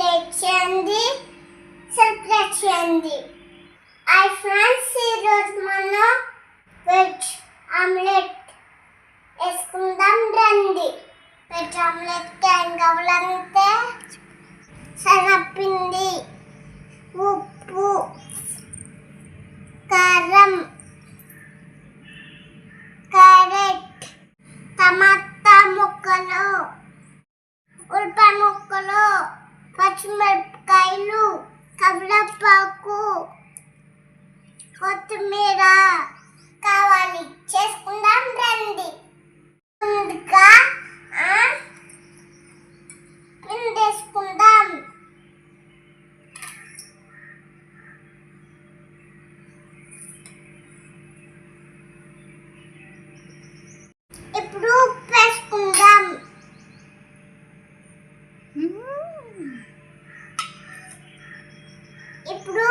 Like చేయండి subscribe చేయండి. I friends ఈరోజు మనం వెజ్ ఆమ్లెట్ వేసుకుందాం రండి. వెజ్ ఆమ్లెట్కి ఏం కావాలంటే శనగపిండి ఉప్పు కారం క్యారెట్ టమాటా ముక్కలు. కొత్తిమీర కావాలి. చేసుకుందాం రండి. ముందుగా పిండేసుకుందాం. ఇప్పుడు ఉప్పు వేసుకుందాం. ఇప్పుడు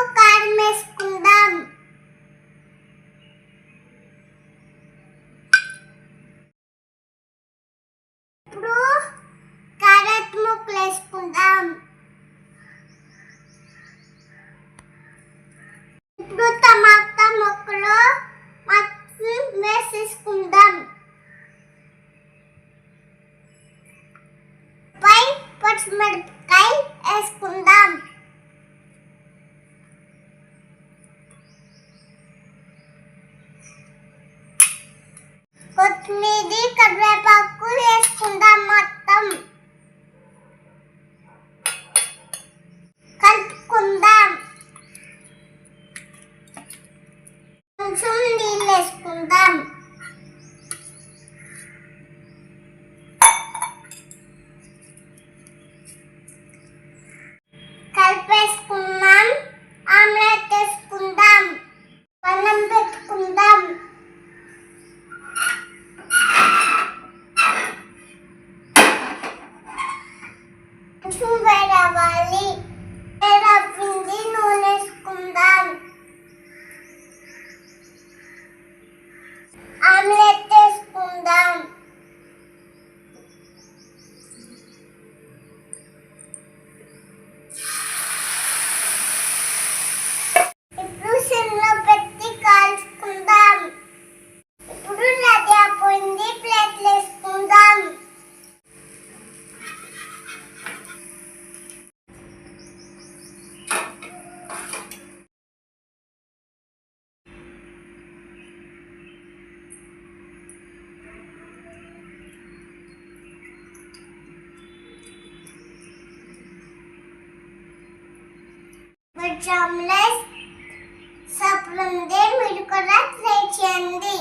వేసుకుందాం ఇప్పుడు టమాటా మొక్కలో మొత్తం వేసేసుకుందాం పై పచ్చిమిరపకాయ వేసుకుందాం కొత్తిమీర కర్ర Tüm beraberlik గుడ్ జామ్లెస్ సబ్స్క్రైబ్ మీరు కూడా ట్రై చేయండి.